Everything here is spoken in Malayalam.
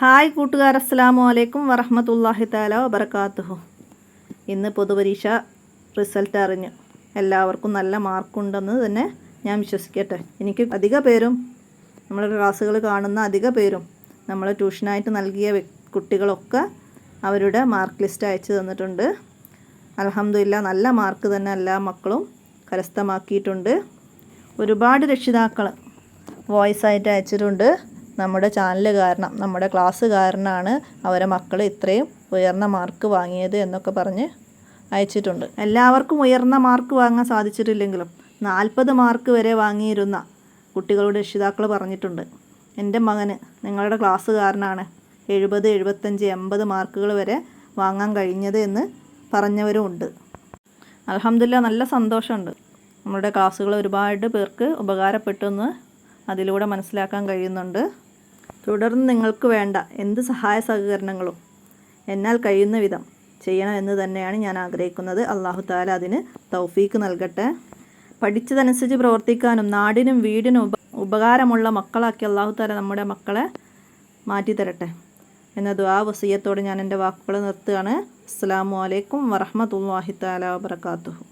ഹായ് കൂട്ടുകാർ അസ്സാമു അലൈക്കും വറഹമത്തല്ലാഹി താല വബർക്കാത്തുഹു ഇന്ന് പൊതുപരീക്ഷ റിസൾട്ട് അറിഞ്ഞു എല്ലാവർക്കും നല്ല മാർക്കുണ്ടെന്ന് തന്നെ ഞാൻ വിശ്വസിക്കട്ടെ. എനിക്ക് അധിക പേരും നമ്മുടെ ക്ലാസ്സുകൾ കാണുന്ന അധിക പേരും നമ്മൾ ട്യൂഷനായിട്ട് നൽകിയ കുട്ടികളൊക്കെ അവരുടെ മാർക്ക് ലിസ്റ്റ് അയച്ചു തന്നിട്ടുണ്ട്. അലഹമില്ല നല്ല മാർക്ക് തന്നെ എല്ലാ മക്കളും കരസ്ഥമാക്കിയിട്ടുണ്ട്. ഒരുപാട് രക്ഷിതാക്കൾ വോയിസ് ആയിട്ട് അയച്ചിട്ടുണ്ട്. നമ്മുടെ ചാനൽ കാരണം നമ്മുടെ ക്ലാസ് കാരണമാണ് അവരെ മക്കൾ ഇത്രയും ഉയർന്ന മാർക്ക് വാങ്ങിയത് എന്നൊക്കെ പറഞ്ഞ് അയച്ചിട്ടുണ്ട്. എല്ലാവർക്കും ഉയർന്ന മാർക്ക് വാങ്ങാൻ സാധിച്ചിട്ടില്ലെങ്കിലും നാൽപ്പത് മാർക്ക് വരെ വാങ്ങിയിരുന്ന കുട്ടികളുടെ രക്ഷിതാക്കൾ പറഞ്ഞിട്ടുണ്ട്. എന്റെ മകന് നിങ്ങളുടെ ക്ലാസ് കാരണമാണ് എഴുപത് എഴുപത്തഞ്ച് എൺപത് മാർക്കുകൾ വരെ വാങ്ങാൻ കഴിഞ്ഞത് എന്ന് പറഞ്ഞവരും ഉണ്ട്. അലഹമില്ല നല്ല സന്തോഷമുണ്ട്. നമ്മുടെ ക്ലാസ്സുകൾ ഒരുപാട് പേർക്ക് ഉപകാരപ്പെട്ടെന്ന് അതിലൂടെ മനസ്സിലാക്കാൻ കഴിയുന്നുണ്ട്. തുടർന്ന് നിങ്ങൾക്ക് വേണ്ട എന്ത് സഹായ സഹകരണങ്ങളും എന്നാൽ കഴിയുന്ന വിധം ചെയ്യണമെന്ന് തന്നെയാണ് ഞാൻ ആഗ്രഹിക്കുന്നത്. അള്ളാഹു താല അതിന് തൗഫീക്ക് നൽകട്ടെ. പഠിച്ചതനുസരിച്ച് പ്രവർത്തിക്കാനും നാടിനും വീടിനും ഉപ ഉപകാരമുള്ള മക്കളാക്കി അള്ളാഹു താല നമ്മുടെ മക്കളെ മാറ്റി തരട്ടെ ആ വസീയത്തോടെ ഞാൻ എന്റെ വാക്കുകൾ നിർത്തുകയാണ്. അസ്സാം വലൈക്കും വറഹമത്തല്ലാഹി താല വാബർക്കാത്തുഹു